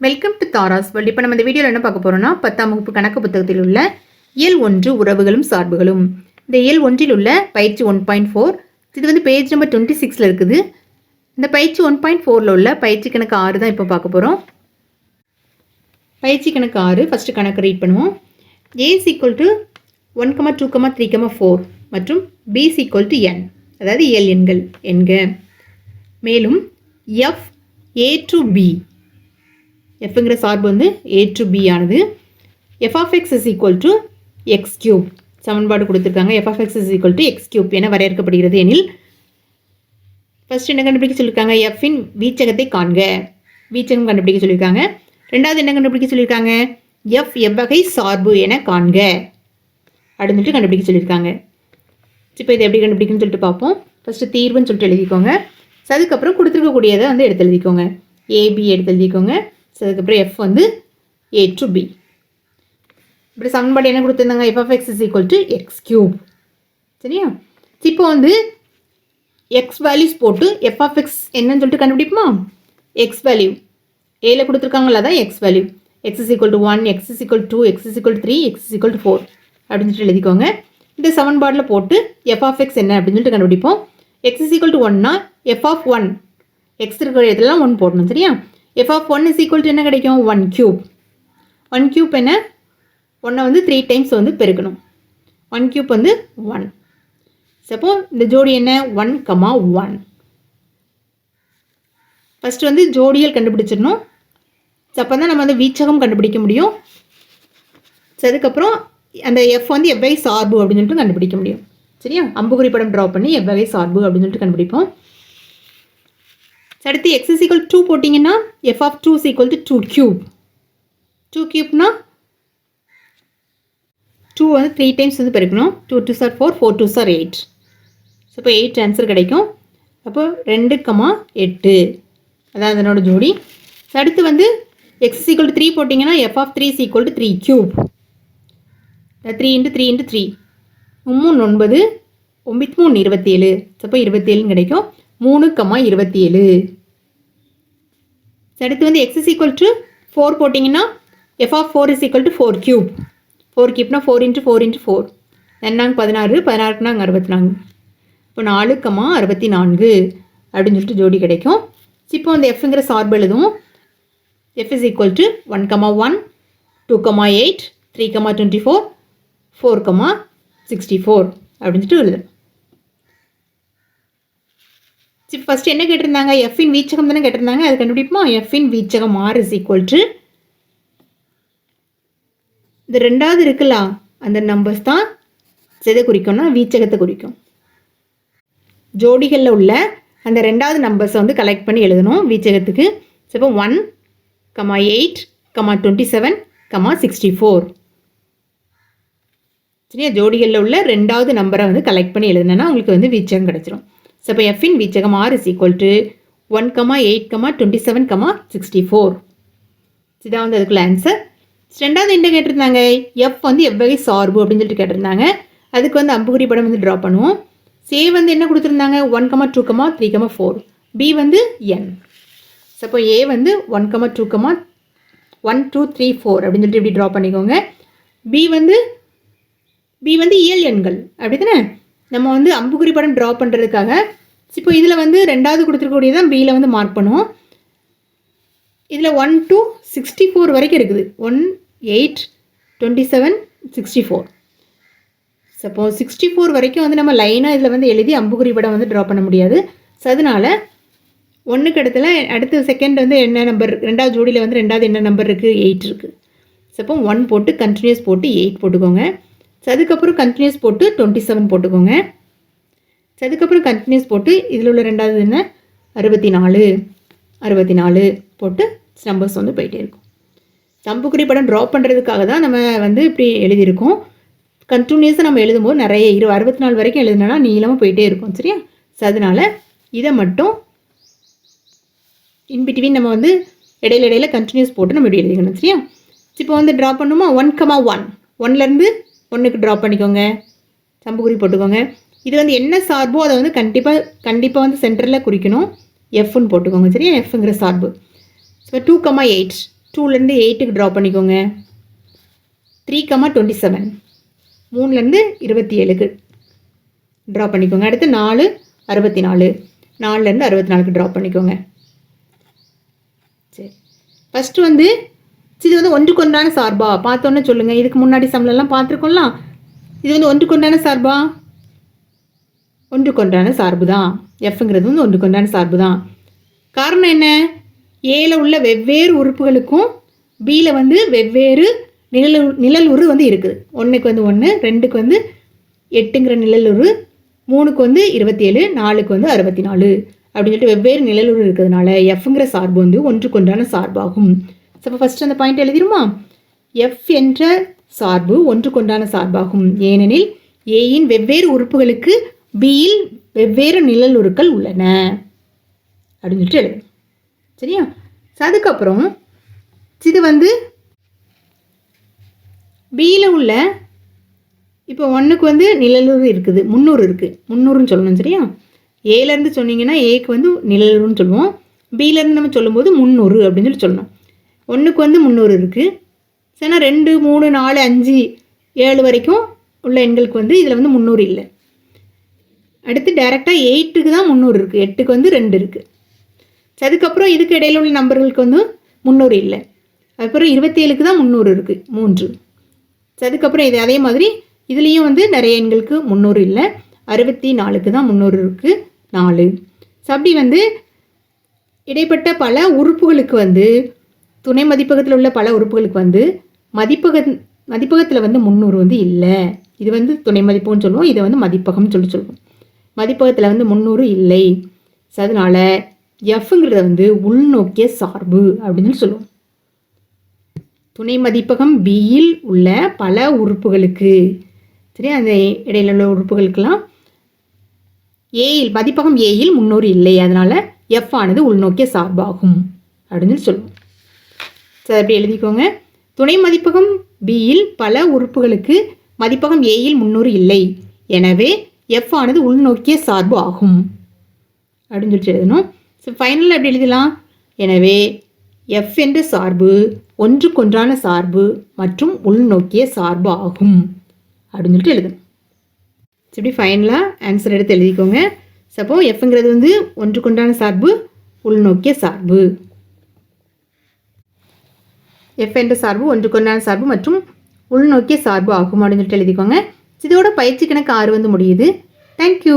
Welcome to Tara's world இப்போ நம்ம இந்த வீடியோவில் என்ன பார்க்க போகிறோம்னா பத்தாம் வகுப்பு கணக்கு புத்தகத்தில் உள்ள இயல் ஒன்று உறவுகளும் சார்புகளும். இந்த இயல் ஒன்றில் உள்ள பயிற்சி ஒன் பாயிண்ட் ஃபோர் இது வந்து பேஜ் நம்பர் டுவெண்ட்டி சிக்ஸில் இருக்குது. இந்த பயிற்சி ஒன் பாயிண்ட் ஃபோரில் உள்ள பயிற்சி கணக்கு ஆறு தான் இப்போ பார்க்க போகிறோம் பயிற்சி கணக்கு ஆறு ஃபஸ்ட்டு கணக்கு ரீட் பண்ணுவோம். A equal to one comma two comma three comma four மற்றும் பி ஈக்குவல் டு என் அதாவது இயல் எண்கள் என்க. மேலும் எஃப் ஏ டு பி எஃப்ங்கிற சார்பு வந்து ஏ டு பி ஆனது. F of X is equal to X cube சமன்பாடு கொடுத்துருக்காங்க. F of X is equal to X cube என வரையறுக்கப்படுகிறது எனில் ஃபர்ஸ்ட் என்ன கண்டுபிடிக்க சொல்லியிருக்காங்க எஃப்பின் வீச்சகத்தை காண்க. வீச்சகம் கண்டுபிடிக்க சொல்லியிருக்காங்க ரெண்டாவது என்ன கண்டுபிடிக்க சொல்லியிருக்காங்க எஃப் எவ்வகை சார்பு என காண்க. அப்படின்னு கண்டுபிடிக்க சொல்லியிருக்காங்க இப்போ இதை எப்படி கண்டுபிடிக்கணும்னு சொல்லிட்டு பார்ப்போம். ஃபஸ்ட்டு தீர்வுன்னு சொல்லிட்டு எழுதிக்கோங்க. அதுக்கப்புறம் கொடுத்துருக்கக்கூடியதை வந்து எடுத்து எழுதிக்கோங்க. ஏபி எடுத்து எழுதிக்கோங்க. ஸோ அதுக்கப்புறம் எஃப் வந்து ஏ டு பி இப்படி சமன்பாடு என்ன கொடுத்துருந்தாங்க? F of x is equal to x cube சரியா? இப்போ வந்து எக்ஸ் வேல்யூஸ் போட்டு எஃப் ஆஃப் எக்ஸ் என்னன்னு சொல்லிட்டு கண்டுபிடிப்போமா? எக்ஸ் வேல்யூ ஏல கொடுத்துருக்காங்களா தான் x value x is equal to one x is equal two x is equal three x is equal four அப்படின்னு சொல்லிட்டு எழுதிக்கோங்க. இந்த சமன்பாடில் போட்டு எஃப் ஆஃப் எக்ஸ் என்ன அப்படின்னு சொல்லிட்டு கண்டுபிடிப்போம். எக்ஸ் இஸ் ஈக்குவல் டு ஒன்னா எஃப் ஆஃப் ஒன் எக்ஸ் இருக்கிற இதெல்லாம் ஒன் போடணும் சரியா? F of one is equal to என்ன கிடைக்கும்? ஒன் க்யூப் ஒன் க்யூப் என்ன? ஒன்றை வந்து த்ரீ டைம்ஸ் வந்து பெருக்கணும். ஒன் க்யூப் வந்து ஒன் சப்போ இந்த ஜோடி என்ன? ஒன் கமா ஒன் ஃபஸ்ட்டு வந்து ஜோடியல் கண்டுபிடிச்சிடணும். அப்போ தான் நம்ம வந்து வீச்சகம் கண்டுபிடிக்க முடியும். ஸோ அதுக்கப்புறம் அந்த எஃப் வந்து எவ்வகை சார்பு அப்படின்னு சொல்லிட்டு கண்டுபிடிக்க முடியும். சரியா? அம்புகுறி படம் ட்ரா பண்ணி எவ்வகை சார்பு அப்படின்னு சொல்லிட்டு கண்டுபிடிப்போம். அடுத்து எக்ஸ் இஸ் ஈக்குவல் டூ போட்டிங்கன்னா F of two is equal to two cube two கியூப்னா two வந்து த்ரீ டைம்ஸ் வந்து பெருக்கணும். Two two sir four four two sir eight so இப்போ எயிட் ஆன்சர் கிடைக்கும். அப்போ ரெண்டு கமா எட்டு. அதான் அதனோட ஜோடி. அடுத்து வந்து எக்ஸ் ஈக்குவல் டு த்ரீ போட்டிங்கன்னா F of three equal to three cube three into three into three மூணு ஒன்பது ஒம்பத்தி மூணு இருபத்தேழு அப்போ இருபத்தேழுன்னு கிடைக்கும். மூணு கம்மா இருபத்தி ஏழு அடுத்து வந்து X is equal to four போட்டிங்கன்னா F of four is equal to four cube four கியூப்னா four into four into four ரெண்டாங்க பதினாறு பதினாறுக்கு நாங்கள் அறுபத்தி நான்கு இப்போ நாலு கம்மா அறுபத்தி நான்கு அப்படின்னு சொல்லிட்டு ஜோடி கிடைக்கும். இப்போ அந்த எஃப்ங்கிற சார்பு எழுதுவோம். F is equal to one comma one two comma eight three comma twenty four four comma sixty four அப்படின்னு சொல்லிட்டு எழுதணும் ஃபஸ்ட் என்ன கேட்டிருந்தாங்க? எஃப்இன் வீச்சகம் தானே கேட்டிருந்தாங்க. அது கண்டுபிடிப்போமா? எஃப்இன் வீச்சகம் ஆர் இஸ் ஈக்குவல் டு இந்த ரெண்டாவது இருக்குல்ல? அந்த நம்பர்ஸ் தான் எதை குறிக்கும்னா வீச்சகத்தை குறிக்கும். ஜோடிகளில் உள்ள அந்த ரெண்டாவது நம்பர்ஸை வந்து கலெக்ட் பண்ணி எழுதணும் வீச்சகத்துக்கு. ஸோ இப்போ one comma eight comma twenty seven comma sixty four சரியா? ஜோடிகளில் உள்ள ரெண்டாவது நம்பரை வந்து கலெக்ட் பண்ணி எழுதுனா உங்களுக்கு வந்து வீச்சகம் கிடச்சிரும். ஸோ இப்போ எஃப்இன் வீச்சகம் R is equal to one comma eight comma twenty seven comma sixty four இதான் வந்து அதுக்குள்ள ஆன்சர் ரெண்டாவது என்ன கேட்டிருந்தாங்க எஃப் வந்து எவ்வகை சார்பு அப்படின்னு சொல்லிட்டு கேட்டிருந்தாங்க. அதுக்கு வந்து அம்புகுறி படம் வந்து ட்ரா பண்ணுவோம். சே வந்து என்ன கொடுத்துருந்தாங்க? One comma two comma three comma four B வந்து என் அப்போ ஏ வந்து one comma two comma one two three four அப்படின்னு சொல்லிட்டு இப்படி ட்ரா பண்ணிக்கோங்க. பி வந்து பி வந்து இயல் எண்கள் அப்படி தானே நம்ம வந்து அம்புக்குறி படம் ட்ரா பண்ணுறதுக்காக இப்போ இதில் வந்து ரெண்டாவது கொடுத்துருக்கக்கூடியதான் பியில் வந்து மார்க் பண்ணுவோம். இதில் ஒன் டூ சிக்ஸ்டி ஃபோர் வரைக்கும் இருக்குது. One eight twenty seven sixty four suppose sixty four வரைக்கும் வந்து நம்ம லைனாக இதில் வந்து எழுதி அம்புக்குறி படம் வந்து ட்ரா பண்ண முடியாது. ஸோ அதனால் ஒன்றுக்கு இடத்துல அடுத்த செகண்ட் வந்து என்ன நம்பர் ரெண்டாவது ஜோடியில் வந்து ரெண்டாவது என்ன நம்பர் இருக்குது எயிட் இருக்குது சப்போ ஒன் போட்டு கண்டினியூஸ் போட்டு எயிட் போட்டுக்கோங்க. ஸோ அதுக்கப்புறம் கண்டினியூஸ் போட்டு டுவெண்ட்டி செவன் போட்டுக்கோங்க. ஸோ அதுக்கப்புறம் கண்டினியூஸ் போட்டு இதில் உள்ள ரெண்டாவது என்ன? அறுபத்தி நாலு அறுபத்தி நாலு போட்டு நம்பர்ஸ் வந்து போயிட்டே இருக்கும். சம்புக்குறி படம் ட்ரா பண்ணுறதுக்காக தான் நம்ம வந்து இப்படி எழுதியிருக்கோம். கண்டினியூஸாக நம்ம எழுதும்போது நிறைய இரு அறுபத்தி நாலு வரைக்கும் எழுதுனா நீளமாக போயிட்டே இருக்கும் சரியா? ஸோ அதனால் இதை மட்டும் இன்பிட்வீன் நம்ம வந்து இடையில இடையில கண்டினியூஸ் போட்டு நம்ம இப்படி எழுதிக்கணும் சரியா? இப்போ வந்து ட்ரா பண்ணுமா? ஒன் கமா ஒன் ஒன்லேருந்து ஒன்றுக்கு ட்ராப் பண்ணிக்கோங்க. சம்புக்குறி போட்டுக்கோங்க. இது வந்து என்ன சார்போ அதை வந்து கண்டிப்பாக கண்டிப்பாக வந்து சென்டரில் குறிக்கணும். எஃப்னு போட்டுக்கோங்க சரியா? எஃப்ங்கிற சார்பு. ஸோ டூ கமா எயிட் டூலேருந்து எயிட்டுக்கு ட்ரா பண்ணிக்கோங்க. த்ரீ கமா டுவெண்ட்டி செவன் மூணுலேருந்து இருபத்தி ஏழுக்கு ட்ரா பண்ணிக்கோங்க. அடுத்து நாலு அறுபத்தி நாலு. நாலுலேருந்து அறுபத்தி நாலுக்கு ட்ரா பண்ணிக்கோங்க. சரி. ஃபஸ்ட்டு வந்து இது வந்து ஒன்றுக்கொன்றான சார்பா? பார்த்தோன்னே சொல்லுங்கள் இதுக்கு முன்னாடி சம்பளம்லாம் பார்த்துருக்கோம்லாம் இது வந்து ஒன்றுக்கொன்றான சார்பா? ஒன்றுக்கொன்றான சார்பு தான் எஃப்ங்கிறது வந்து ஒன்றுக்கொன்றான சார்பு தான் காரணம் என்ன? ஏல உள்ள வெவ்வேறு உறுப்புகளுக்கும் பியில் வந்து வெவ்வேறு நிழல் நிழலுரு வந்து இருக்குது. ஒன்றுக்கு வந்து ஒன்று ரெண்டுக்கு வந்து எட்டுங்கிற நிழலுரு மூணுக்கு வந்து இருபத்தி ஏழு நாலுக்கு வந்து அறுபத்தி நாலு அப்படின்னு சொல்லிட்டு வெவ்வேறு நிழலுறு இருக்கிறதுனால எஃப்ங்கிற சார்பு வந்து ஒன்றுக்கொன்றான சார்பாகும். அப்போ ஃபஸ்ட்டு அந்த பாயிண்ட் எழுதிருமா? எஃப் என்ற சார்பு ஒன்றுக்கொண்டான சார்பாகும். ஏனெனில் ஏயின் வெவ்வேறு உறுப்புகளுக்கு பியில் வெவ்வேறு நிழலுருக்கள் உள்ளன. அப்படின்னு சொல்லிட்டு எழுது சரியா அதுக்கப்புறம் இது வந்து பியில் உள்ள இப்போ ஒன்றுக்கு வந்து நிழலூர் இருக்குது முந்நூறு இருக்குது முந்நூறுன்னு சொல்லணும் சரியா? ஏலேருந்து சொன்னீங்கன்னா ஏக்கு வந்து நிழலுருன்னு சொல்லுவோம். பியிலேருந்து நம்ம சொல்லும்போது முந்நூறு அப்படின்னு சொல்லி சொல்லணும். ஒன்றுக்கு வந்து முந்நூறு இருக்குது சரினா ரெண்டு மூணு நாலு அஞ்சு ஏழு வரைக்கும் உள்ள எண்களுக்கு வந்து இதில் வந்து முந்நூறு இல்லை. அடுத்து டேரெக்டாக எயிட்டுக்கு தான் முந்நூறு இருக்குது எட்டுக்கு வந்து ரெண்டு இருக்குது அதுக்கப்புறம் இதுக்கு இடையில உள்ள நம்பர்களுக்கு வந்து முந்நூறு இல்லை. அதுக்கப்புறம் இருபத்தேழுக்கு தான் முந்நூறு இருக்குது மூன்று. அதுக்கப்புறம் இது அதே மாதிரி இதுலேயும் வந்து நிறைய எண்களுக்கு முந்நூறு இல்லை. அறுபத்தி நாலுக்கு தான் முந்நூறு இருக்குது நாலு. ஸோ அப்படி வந்து இடைப்பட்ட பல உறுப்புகளுக்கு வந்து துணை மதிப்பகத்தில் உள்ள பல உறுப்புகளுக்கு வந்து மதிப்பக மதிப்பகத்தில் வந்து முந்நூறு வந்து இல்லை. இது வந்து துணை மதிப்புன்னு சொல்லுவோம். இதை வந்து மதிப்பகம்னு சொல்லி சொல்லுவோம். மதிப்பகத்தில் வந்து முந்நூறு இல்லை. ஸோ அதனால் எஃப்ங்கிறத வந்து உள்நோக்கிய சார்பு அப்படின்னு சொல்லுவோம். துணை மதிப்பகம் பியில் உள்ள பல உறுப்புகளுக்கு. சரி அந்த இடையில உள்ள உறுப்புகளுக்கெல்லாம் ஏயில் மதிப்பகம் ஏயில் முன்னூறு இல்லை. அதனால் எஃப் ஆனது உள்நோக்கிய சார்பாகும் அப்படின்னு சொல்லுவோம். சரி அப்படி எழுதிக்கோங்க. துணை மதிப்பகம் பியில் பல உறுப்புகளுக்கு மதிப்பகம் ஏயில் முன்னூறு இல்லை. எனவே எஃப் ஆனது உள்நோக்கிய சார்பு ஆகும். அப்படின்னு சொல்லிட்டு எழுதணும். ஸோ ஃபைனலில் அப்படி எழுதலாம்? எனவே எஃப் என்ற சார்பு ஒன்றுக்கொன்றான சார்பு மற்றும் உள்நோக்கிய சார்பு ஆகும். அப்படின்னு சொல்லிட்டு எழுதணும். இப்படி ஃபைனலாக ஆன்சர் எடுத்து எழுதிக்கோங்க. சப்போ எஃப்ங்கிறது வந்து ஒன்றுக்கொன்றான சார்பு உள்நோக்கிய சார்பு. எஃப் என்ற சார்பு ஒன்றுக்கொன்றான சார்பு மற்றும் உள்நோக்கிய சார்பு ஆகும் அப்படின்னு சொல்லிட்டு எழுதிக்கோங்க. இதோட பயிற்சி கணக்கு ஆறு வந்து முடியுது. தேங்க்யூ